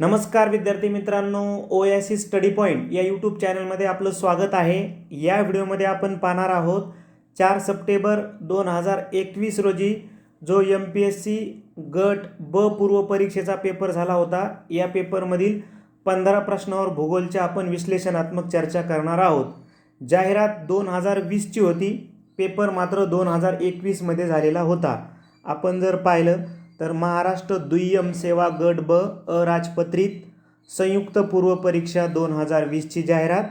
नमस्कार विद्यार्थी मित्रांनो O S C study point या यूट्यूब चॅनलमध्ये आपलं स्वागत आहे. या व्हिडिओमध्ये आपण पाहणार आहोत चार सप्टेंबर दोन हजार एकवीस रोजी जो एम पी एस सी गट ब पूर्व परीक्षेचा पेपर झाला होता या पेपरमधील पंधरा प्रश्नावर भूगोलच्या आपण विश्लेषणात्मक चर्चा करणार आहोत. जाहिरात दोन हजार वीसची होती पेपर मात्र दोन हजार एकवीसमध्ये झालेला होता. आपण जर पाहिलं तर महाराष्ट्र दुय्यम सेवा गट ब अराजपत्रित संयुक्त पूर्व परीक्षा दोन हजार वीसची जाहिरात.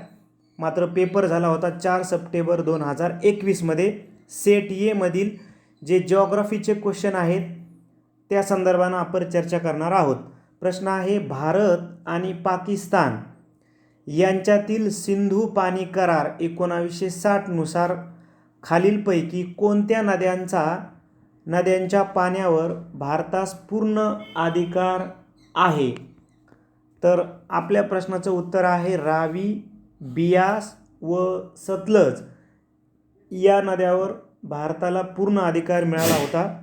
मात्र पेपर झाला होता चार सप्टेंबर दोन हजार एकवीसमध्ये सेट एमधील जे जॉग्रफीचे क्वेश्चन आहेत त्या संदर्भानं आपण चर्चा करणार आहोत. प्रश्न आहे भारत आणि पाकिस्तान यांच्यातील सिंधू पाणी करार एकोणावीसशे साठनुसार खालीलपैकी कोणत्या नद्यांचा नद्यांच्या पाण्यावर भारतास पूर्ण अधिकार आहे. तर आपल्या प्रश्नाचं उत्तर आहे रावी बियास व सतलज. या नद्यावर भारताला पूर्ण अधिकार मिळाला होता.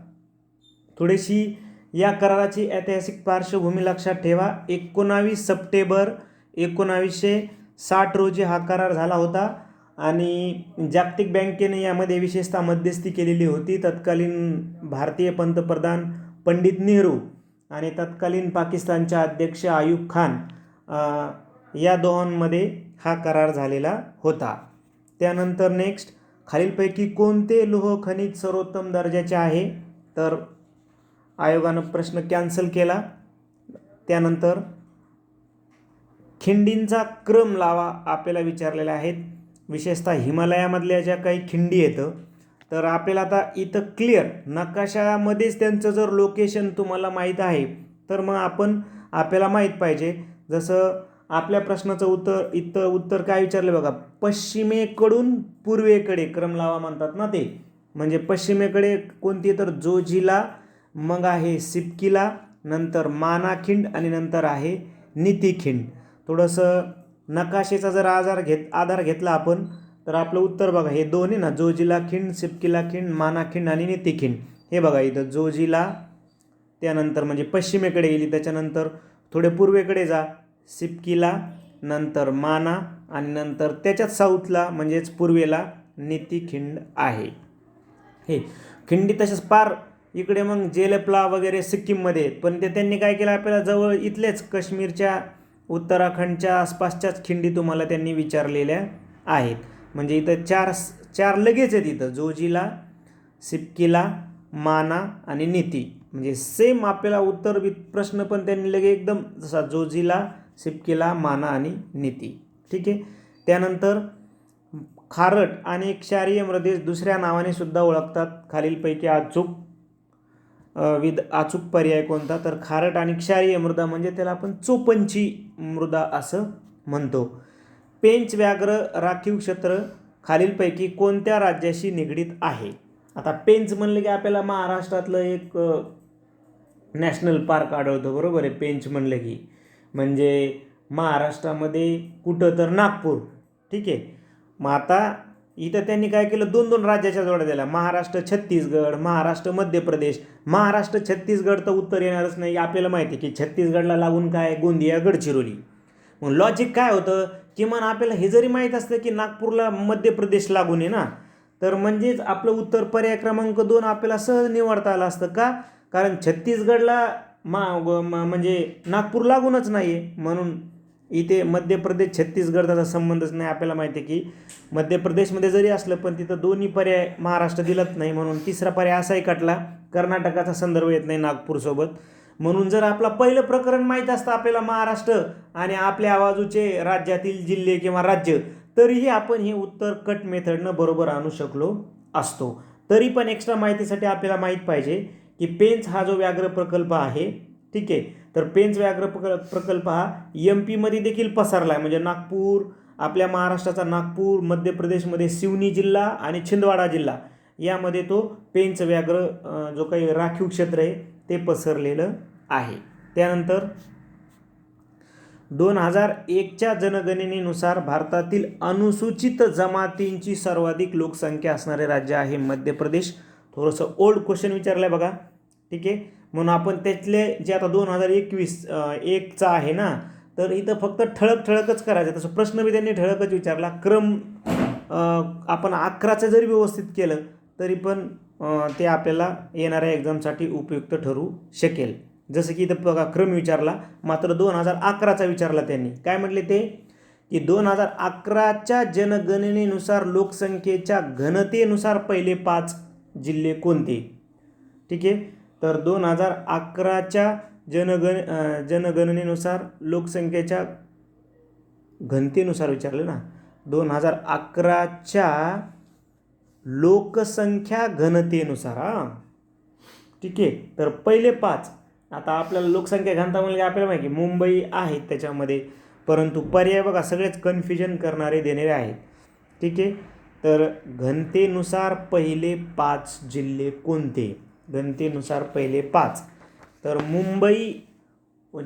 थोडीशी या कराराची ऐतिहासिक पार्श्वभूमी लक्षात ठेवा. एकोणावीस सप्टेंबर एकोणावीसशे साठ रोजी हा करार झाला होता. आणि जागतिक बँकेने यामध्ये विशेषतः मध्यस्थी केलेली होती. तत्कालीन भारतीय पंतप्रधान पंडित नेहरू आणि तत्कालीन पाकिस्तानच्या अध्यक्ष आयूब खान या दोहांमध्ये हा करार झालेला होता. त्यानंतर नेक्स्ट खालीलपैकी कोणते लोह खनिज सर्वोत्तम दर्जाचे आहे? तर आयोगानं प्रश्न कॅन्सल केला. त्यानंतर खिंडींचा क्रम लावा आपल्याला विचारलेला आहेत. विशेषतः हिमालयामधल्या ज्या काही खिंडी येतं तर आपल्याला आता इथं क्लिअर नकाशामध्येच त्यांचं जर लोकेशन तुम्हाला माहीत आहे तर मग आपण आपल्याला माहीत पाहिजे. जसं आपल्या प्रश्नाचं उत्तर इथं उत्तर काय विचारलं बघा. पश्चिमेकडून पूर्वेकडे क्रम लावा म्हणतात ना ते. म्हणजे पश्चिमेकडे कोणती तर जोजिला मग आहे सिपकिला नंतर मानाखिंड आणि नंतर आहे नितीखिंड. थोडंसं नकाशेचा जर आधार घेत आधार घेतला आपण तर आपलं उत्तर बघा हे दोन आहे ना जोजिला खिंड सिपकिला खिंड मानाखिंड आणि नितिखिंड हे बघा इथं जोजिला त्यानंतर म्हणजे पश्चिमेकडे गेली त्याच्यानंतर थोडे पूर्वेकडे जा सिपकीला नंतर माना आणि नंतर त्याच्यात साऊथला म्हणजेच पूर्वेला नितिखिंड आहे हे खिंडी तसेच पार इकडे मग जेलपला वगैरे सिक्कीममध्ये आहेत. पण ते त्यांनी काय केलं आपल्याला जवळ इथलेच काश्मीरच्या उत्तराखंडच्या आसपासच्याच खिंडी तुम्हाला त्यांनी विचारलेल्या आहेत. म्हणजे इथं चार चार लगेच आहेत इथं. जोजिला सिपकीला माना आणि नीती. म्हणजे सेम आपल्याला उत्तर वि- प्रश्न पण त्यांनी लगे एकदम जसा जोजिला सिपकीला माना आणि नीती. ठीक आहे? त्यानंतर खारट आणि क्षारीय मृदेश दुसऱ्या नावाने सुद्धा ओळखतात. खालीलपैकी अचूक विद अचूक पर्याय कोणता? तर खारट आणि क्षारीय मृदा म्हणजे त्याला आपण चोपंची मृदा असं म्हणतो. पेंच व्याघ्र राखीव क्षेत्र खालीलपैकी कोणत्या राज्याशी निगडीत आहे? आता पेंच म्हणलं की आपल्याला महाराष्ट्रातलं एक नॅशनल पार्क आढळतो बरोबर आहे? पेंच म्हणलं की. म्हणजे महाराष्ट्रामध्ये कुठं तर नागपूर ठीक आहे? मग आता इथं त्यांनी काय केलं? दोन दोन राज्याच्या जोड्या दिल्या. महाराष्ट्र छत्तीसगड महाराष्ट्र मध्य प्रदेश. महाराष्ट्र छत्तीसगड तर उत्तर येणारच नाही. आपल्याला माहिती आहे की छत्तीसगडला लागून काय? गोंदिया गडचिरोली. मग लॉजिक काय होतं? किमान आपल्याला हे जरी माहीत असतं की नागपूरला मध्य प्रदेश लागून आहे ना तर म्हणजेच आपलं उत्तर पर्याय क्रमांक दोन आपल्याला सहज निवडता आलं असतं का? कारण छत्तीसगडला मा म्हणजे नागपूर लागूनच नाही आहे म्हणून इथे मध्य प्रदेश छत्तीसगड त्याचा संबंधच नाही आपल्याला माहिती आहे की मध्य प्रदेशमध्ये जरी असलं पण तिथं दोन्ही पर्याय महाराष्ट्र दिलत नाही म्हणून तिसरा पर्याय असाही कटला. कर्नाटकाचा संदर्भ येत नाही नागपूरसोबत. म्हणून जर आपला पहिलं प्रकरण माहीत असतं आपल्याला महाराष्ट्र आणि आपल्या आवाजूचे राज्यातील जिल्हे किंवा राज्य तरीही आपण हे उत्तर कट मेथडनं बरोबर आणू शकलो असतो. तरी पण एक्स्ट्रा माहितीसाठी आपल्याला माहीत पाहिजे की पेंच हा जो व्याघ्र प्रकल्प आहे ठीक आहे तर पेंच व्याघ्र प्रकल्प प्रकल्प हा एम पीमध्ये देखील पसरला आहे म्हणजे नागपूर आपल्या महाराष्ट्राचा नागपूर मध्य प्रदेशमध्ये सिवनी जिल्हा आणि छिंदवाडा जिल्हा. यामध्ये तो पेंच व्याघ्र जो काही राखीव क्षेत्र आहे ते पसरलेलं आहे. त्यानंतर दोन हजार एकच्या जनगणनेनुसार भारतातील अनुसूचित जमातींची सर्वाधिक लोकसंख्या असणारे राज्य आहे मध्य प्रदेश. थोडंसं ओल्ड क्वेश्चन विचारलं आहे बघा. ठीक आहे? म्हणून आपण त्यातले जे आता दोन हजार एकवीस एकचा आहे ना तर इथं फक्त ठळक ठळकच करायचं. तसं प्रश्न बी त्यांनी ठळकच विचारला. क्रम आपण अकराचं जरी व्यवस्थित केलं तरी पण ते आपल्याला येणाऱ्या एक्झामसाठी उपयुक्त ठरू शकेल. जसं की इथं बघा क्रम विचारला. मात्र दोन हजार अकराचा विचारला त्यांनी. काय म्हटले ते? की दोन हजार अकराच्या जनगणनेनुसार लोकसंख्येच्या घनतेनुसार पहिले पाच जिल्हे कोणते? ठीक आहे? तर दोन हजार अकराच्या जनगण जनगणनेनुसार लोकसंख्येच्या घनतेनुसार विचारलं ना दोन हजार अकराच्या लोकसंख्या घनतेनुसार हां? ठीक आहे. तर पहिले पाच आता आपल्याला लोकसंख्या घनता म्हणजे आपल्याला माहिती मुंबई आहे त्याच्यामध्ये परंतु पर्याय बघा सगळेच कन्फ्युजन करणारे देणारे आहेत. ठीक आहे? तर घनतेनुसार पहिले पाच जिल्हे कोणते? घनतेनुसार पहिले पाच. तर मुंबई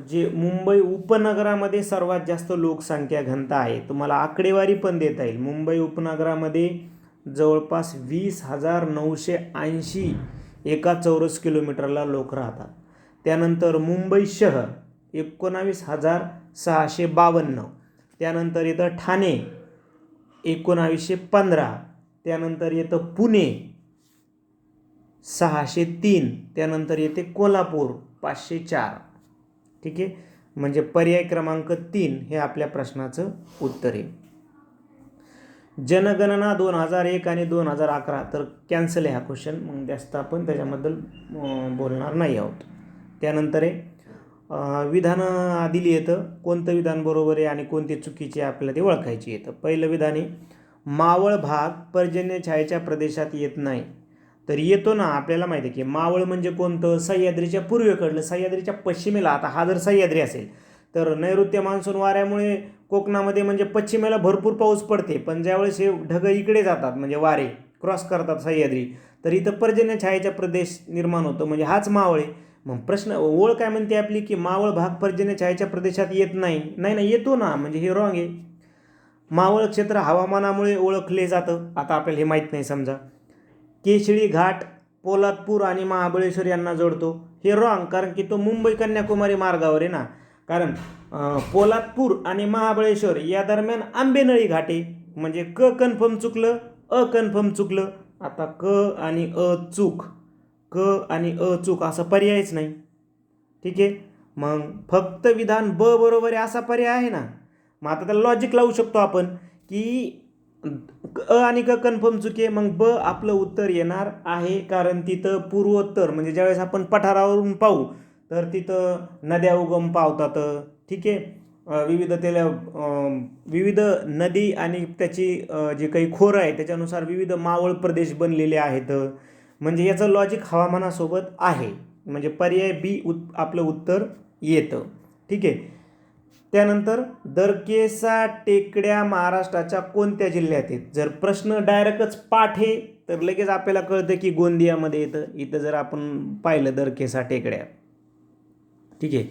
जे मुंबई उपनगरामध्ये सर्वात जास्त लोकसंख्या घनता आहे. तुम्हाला आकडेवारी पण देता येईल. मुंबई उपनगरामध्ये जवळपास वीस हजार नऊशे ऐंशी एका चौरस किलोमीटरला लोक राहतात. त्यानंतर मुंबई शहर एकोणावीस हजार सहाशे बावन्न. त्यानंतर येतं ठाणे एकोणावीसशे पंधरा. त्यानंतर येतं पुणे सहाशे तीन त्यानंतर येते कोल्हापूर पाचशे चार. ठीक आहे? म्हणजे पर्याय क्रमांक तीन हे आपल्या प्रश्नाचं उत्तर आहे. जनगणना दोन हजार एक आणि दोन हजार अकरा तर कॅन्सल आहे हा क्वेश्चन मग जास्त आपण त्याच्याबद्दल बोलणार नाही आहोत. त्यानंतर आहे विधानं विधान दिली येतं. कोणतं विधान बरोबर आहे आणि कोणते चुकीचे आपल्याला ते ओळखायचे येतं. पहिलं विधान आहे मावळ भाग पर्जन्य छायेच्या प्रदेशात येत नाही. तर येतो ना आपल्याला माहिती आहे की मावळ म्हणजे कोणतं? सह्याद्रीच्या पूर्वेकडलं सह्याद्रीच्या पश्चिमेला. आता हा जर सह्याद्री असेल तर नैऋत्य मान्सून वाऱ्यामुळे कोकणामध्ये म्हणजे पश्चिमेला भरपूर पाऊस पडते. पण ज्यावेळेस हे ढग इकडे जातात म्हणजे वारे क्रॉस करतात सह्याद्री तर इथं पर्जन्य छायेचा प्रदेश निर्माण होतो. म्हणजे हाच मावळ आहे. मग प्रश्न ओळ काय म्हणते आपली की मावळ भाग पर्जन्य छायेच्या प्रदेशात येत नाही? नाही ना येतो ना. म्हणजे हे रॉंग आहे. मावळ क्षेत्र हवामानामुळे ओळखले जातं. आता आपल्याला हे माहीत नाही समजा. केशळी घाट पोलादपूर आणि महाबळेश्वर यांना जोडतो. हे रॉंग कारण की तो मुंबई कन्याकुमारी मार्गावर आहे ना. कारण पोलादपूर आणि महाबळेश्वर या दरम्यान आंबेनळी घाटे म्हणजे क कन्फर्म चुकलं अ कन्फर्म चुकलं. आता क आणि अ चूक. क आणि अ चूक असा पर्यायच नाही. ठीक आहे? मग फक्त विधान ब बरोबर आहे असा पर्याय आहे ना. मग आता त्याला लॉजिक लावू शकतो आपण की अ आणि क कन्फर्म चुके मग ब आपलं उत्तर येणार आहे. कारण तिथं पूर्वोत्तर म्हणजे ज्यावेळेस आपण पठारावरून पाहू तर तिथं नद्या उगम पावतात. ठीक आहे? विविधतेला विविध नदी आणि त्याची जे काही खोरं आहे त्याच्यानुसार विविध मावळ प्रदेश बनलेले आहेत. म्हणजे याचं लॉजिक हवामानासोबत आहे. म्हणजे पर्याय बी उत आपलं उत्तर येतं. ठीक आहे? त्यानंतर दरकेसा टेकड्या महाराष्ट्राच्या कोणत्या जिल्ह्यात आहेत? जर प्रश्न डायरेक्टच पाठ आहे तर लगेच आपल्याला कळतं की गोंदियामध्ये येतं. इथं जर आपण पाहिलं दरकेसा टेकड्या ठीक आहे?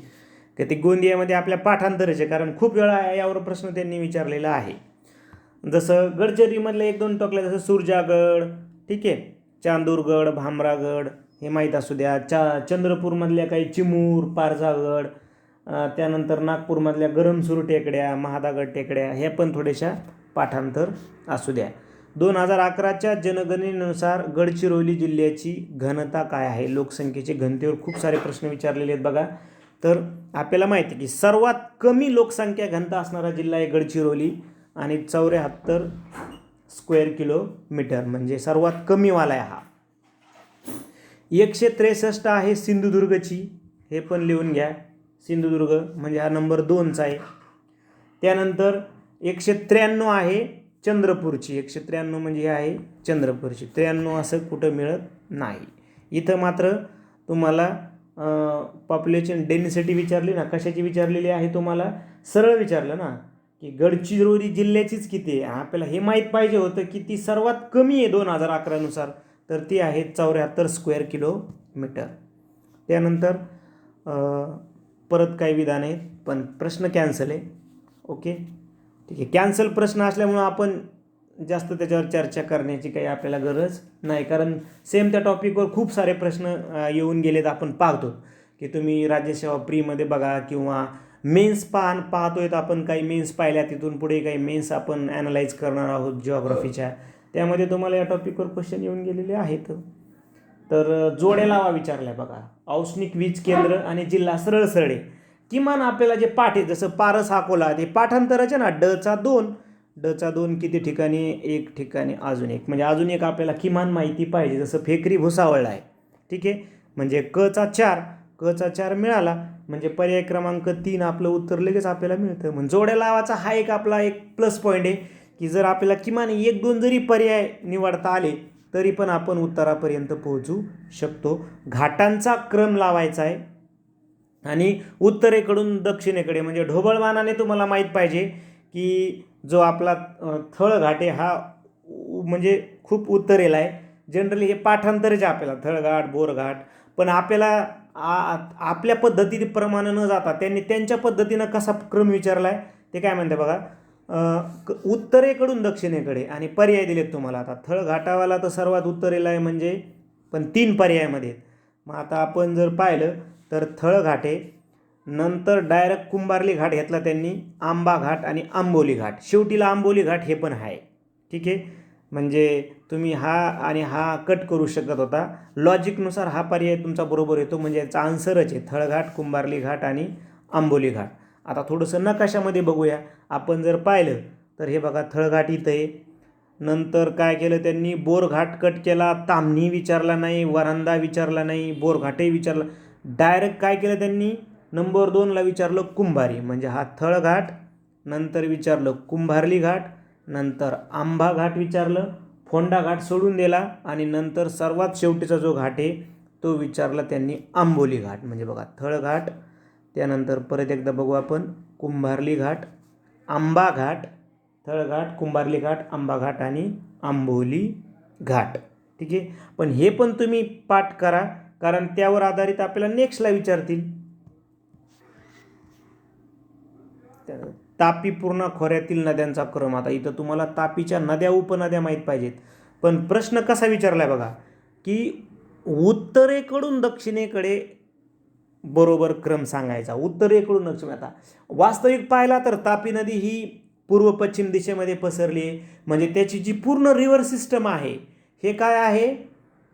का ते गोंदियामध्ये आपल्या पाठांतरच आहे कारण खूप वेळा यावर प्रश्न त्यांनी विचारलेला आहे. जसं गडचिरीमधलं एक दोन टोकल्या जसं सुरजागड ठीक आहे? चांदूरगड भामरागड हे माहीत असू द्या. चा चंद्रपूरमधल्या काही चिमूर पारजागड त्यानंतर नागपूरमधल्या गरमसूर टेकड्या महादागड टेकड्या ह्या पण थोड्याशा पाठांतर असू द्या. दोन हजार अकराच्या जनगणनेनुसार गडचिरोली जिल्ह्याची घनता काय आहे? लोकसंख्येचे घनतेवर खूप सारे प्रश्न विचारलेले आहेत बघा. तर आपल्याला माहिती आहे की सर्वात कमी लोकसंख्या घनता असणारा जिल्हा आहे गडचिरोली आणि चौऱ्याहत्तर स्क्वेअर किलोमीटर म्हणजे सर्वात कमीवाला आहे हा. एकशे त्रेसष्ट आहे सिंधुदुर्गची हे पण लिहून घ्या. सिंधुदुर्ग म्हणजे हा नंबर दोनचा आहे. त्यानंतर एकशे त्र्याण्णव आहे चंद्रपूरची. एकशे त्र्याण्णव म्हणजे हे आहे चंद्रपूरची. त्र्याण्णव असं कुठं मिळत नाही. इथं मात्र तुम्हाला पॉप्युलेशन डेन्सिटी विचारली ना कशाची विचारलेली आहे तुम्हाला? सरळ विचारलं ना की गडचिरोली जिल्ह्याचीच किती आहे? आपल्याला हे माहीत पाहिजे होतं की ती सर्वात कमी आहे दोन हजार अकरानुसार तर ती आहे चौऱ्याहत्तर स्क्वेअर किलोमीटर त्यानंतर परत काही विधान आहेत पण प्रश्न कॅन्सल आहे. ओके ठीक आहे. कॅन्सल प्रश्न असल्यामुळं आपण जास्त त्याच्यावर चर्चा करण्याची काही आपल्याला गरज नाही. कारण सेम त्या टॉपिकवर खूप सारे प्रश्न येऊन गेलेत आपण पाहतो की तुम्ही राज्यसेवा प्रीमध्ये बघा किंवा मेन्स पाहन पाहतोय तर आपण काही मेन्स पाहिल्या तिथून पुढे काही मेन्स आपण ॲनालाइज करणार आहोत जिओग्राफीच्या त्यामध्ये तुम्हाला या टॉपिकवर क्वेश्चन येऊन गेलेले आहेत. तर जोडे जोड्या लावा विचारल्या बघा. औष्णिक वीज केंद्र आणि जिल्हा सरळ सरळे किमान आपल्याला जे पाठ आहे जसं पारस अकोला ते पाठांतराचे ना डचा दोन. डचा दोन किती ठिकाणी? एक ठिकाणी अजून एक. म्हणजे अजून एक आपल्याला किमान माहिती पाहिजे जसं फेकरी भुसावळला आहे. ठीक आहे? म्हणजे कचा चार. कचा चार मिळाला म्हणजे पर्याय क्रमांक तीन आपलं उत्तर लगेच आपल्याला मिळतं. म्हणजे जोड्या लावाचा हा एक आपला एक प्लस पॉईंट आहे की जर आपल्याला किमान एक दोन जरी पर्याय निवडता आले तरी पण आपण उत्तरापर्यंत पोहोचू शकतो. घाटांचा क्रम लावायचा आहे. आणि उत्तरेकडून दक्षिणेकडे म्हणजे ढोबळमानाने तुम्हाला माहीत पाहिजे की जो आपला थळ घाटे आहे हा म्हणजे खूप उत्तरेला आहे. जनरली हे पाठांतरच आपल्याला थळघाट बोरघाट पण आपल्याला आ- आपल्या पद्धतीप्रमाणे न जाता त्यांनी त्यांच्या पद्धतीनं कसा क्रम विचारला आहे ते काय म्हणते बघा? उत्तरेकडून दक्षिणेकडे आणि पर्याय दिलेत तुम्हाला. आता थळघाटावाला तर सर्वात उत्तरेला आहे म्हणजे पण तीन पर्यायामध्ये आहेत. मग आता आपण जर पाहिलं तर थळघाट आहे नंतर डायरेक्ट कुंभारली घाट घेतला त्यांनी आंबा घाट आणि आंबोली घाट. शेवटीला आंबोली घाट हे पण आहे. ठीक आहे? म्हणजे तुम्ही हा आणि हा कट करू शकत होता. लॉजिकनुसार हा पर्याय तुमचा बरोबर येतो. म्हणजे याचा आन्सरच आहे. थळघाट कुंभारली घाट आणि आंबोली घाट. आता थोडंसं नकाशामध्ये बघूया. आपण जर पाहिलं तर हे बघा थळघाट इथं आहे. नंतर काय केलं त्यांनी? बोरघाट कट केला. तामणी विचारला नाही वरांदा विचारला नाही बोरघाटही विचारला. डायरेक्ट काय केलं त्यांनी? नंबर दोनला विचारलं कुंभारी. म्हणजे हा थळघाट नंतर विचारलं कुंभारली घाट नंतर आंबा घाट विचारलं फोंडा घाट सोडून दिला आणि नंतर सर्वात शेवटीचा जो घाट आहे तो विचारला त्यांनी आंबोली घाट. म्हणजे बघा थळघाट त्यानंतर परत एकदा बघू आपण कुंभारली घाट आंबा घाट थळघाट कुंभारली घाट आंबा घाट आणि आंबोली घाट. ठीक आहे? पण हे पण तुम्ही पाठ करा कारण त्यावर आधारित आपल्याला नेक्स्टला विचारतील. तापी पूर्ण खोऱ्यातील नद्यांचा क्रम. आता इथं तुम्हाला तापीच्या नद्या उपनद्या माहीत पाहिजेत. पण प्रश्न कसा विचारला आहे बघा की उत्तरेकडून दक्षिणेकडे बरोबर क्रम सांगायचा. उत्तरेकडून लक्ष्मी आता. वास्तविक पाहिला तर तापी नदी ही पूर्व पश्चिम दिशेमध्ये पसरली आहे. म्हणजे त्याची जी पूर्ण रिव्हर सिस्टम आहे हे काय आहे?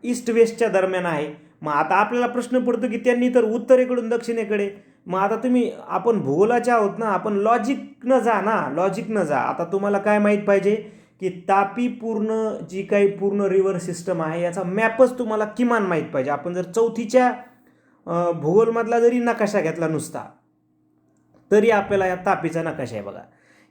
ईस्ट वेस्टच्या दरम्यान आहे. मग आता आपल्याला प्रश्न पडतो की त्यांनी तर उत्तरेकडून दक्षिणेकडे. मग आता तुम्ही आपण भूगोलाचे आहोत ना आपण लॉजिक न जा ना लॉजिक न जा. आता तुम्हाला काय माहीत पाहिजे? की तापी पूर्ण जी काही पूर्ण रिव्हर सिस्टम आहे याचा मॅपच तुम्हाला किमान माहीत पाहिजे. आपण जर चौथीच्या भूगोलमधला जरी नकाशा घेतला नुसता तरी आपल्याला या तापीचा नकाशा आहे बघा.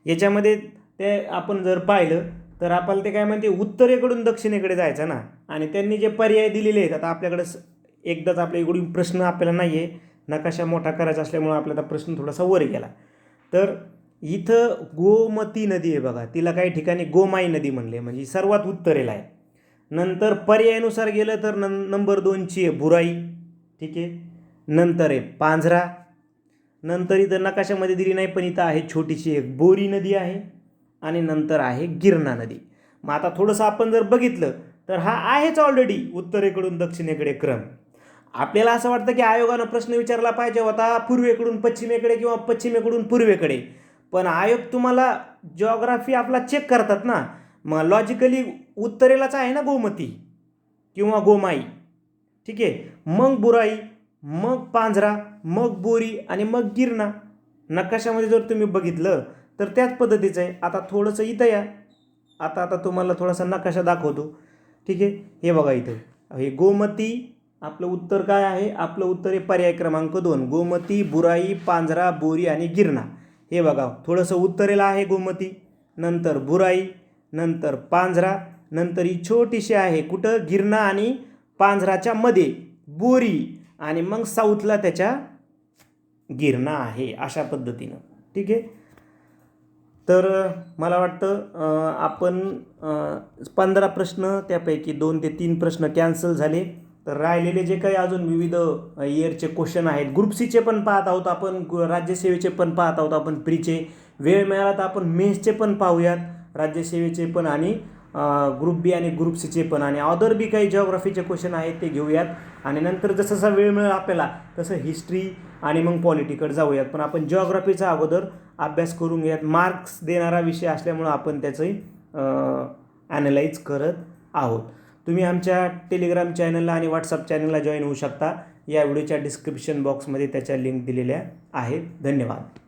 याच्यामध्ये ते आपण जर पाहिलं तर आपल्याला ते काय म्हणते उत्तरेकडून दक्षिणेकडे जायचं ना. आणि त्यांनी जे पर्याय दिलेले आहेत आता आपल्याकडं स- एकदाच आपल्या इकडून प्रश्न आपल्याला नाही आहे नकाशा मोठा करायचा असल्यामुळं आपल्याला प्रश्न थोडासा वर गेला. तर इथं गोमती नदी आहे बघा. तिला काही ठिकाणी गोमाई नदी म्हणले म्हणजे सर्वात उत्तरेला आहे. नंतर पर्यायानुसार गेलं तर न नंबर दोनची आहे बुराई. ठीक आहे? नंतर आहे पांझरा. नंतर इथं नकाशामध्ये दिली नाही पण इथं आहे छोटीशी एक बोरी नदी आहे आणि नंतर आहे गिरणा नदी. मग आता थोडंसं आपण जर बघितलं तर हा आहेच ऑलरेडी उत्तरेकडून दक्षिणेकडे क्रम. आपल्याला असं वाटतं की आयोगानं प्रश्न विचारला पाहिजे होता पूर्वेकडून पश्चिमेकडे किंवा पश्चिमेकडून पूर्वेकडे. पण आयोग तुम्हाला जॉग्राफी आपला चेक करतात ना. मग लॉजिकली उत्तरेलाच आहे ना गोमती किंवा गोमाई. ठीक आहे? मग बुराई मग पांझरा मग बोरी आणि मग गिरणा. नकाशामध्ये जर तुम्ही बघितलं तर त्याच पद्धतीचं आहे. आता थोडंसं इथं या. आता आता तुम्हाला थोडासा नकाशा दाखवतो. ठीक आहे? हे बघा इथं. हे गोमती आपलं उत्तर काय आहे? आपलं उत्तर आहे पर्याय क्रमांक दोन. गोमती बुराई पांझरा बोरी आणि गिरणा. हे बघा. थोडंसं उत्तरेला आहे गोमती. नंतर बुराई नंतर पांझरा नंतर ही छोटीशी आहे कुठं? गिरणा आणि पांझराच्या मध्ये बोरी आणि मग साऊथला त्याच्या गिरणा आहे अशा पद्धतीनं. ठीक आहे? तर मला वाटतं आपण पंधरा प्रश्न त्यापैकी दोन ते तीन प्रश्न कॅन्सल झाले. तर राहिलेले जे काही अजून विविध इयरचे क्वेश्चन आहेत ग्रुप सीचे पण पाहत आहोत आपण राज्यसेवेचे पण पाहत आहोत आपण प्रीचे वेळ मिळाला तर आपण मेसचे पण पाहूयात. राज्यसेवेचे पण आणि ग्रुप बी आणि ग्रुप सीचे पण आणि अदर बी काही जॉग्राफीचे क्वेश्चन आहेत ते घेऊयात. आणि नंतर जसं जसा वेळ मिळेल आपल्याला तसं हिस्ट्री आणि मग पॉलिटिकल जाऊयात. पण आपण जॉग्रफीचा अगोदर अभ्यास करून घेऊयात. मार्क्स देणारा विषय असल्यामुळं आपण त्याचंही ॲनालाइज करत आहोत. तुम्ही आमच्या टेलिग्राम चॅनलला आणि व्हॉट्सअप चॅनलला जॉईन होऊ शकता. या व्हिडिओच्या डिस्क्रिप्शन बॉक्समध्ये त्याच्या लिंक दिलेल्या आहेत. धन्यवाद.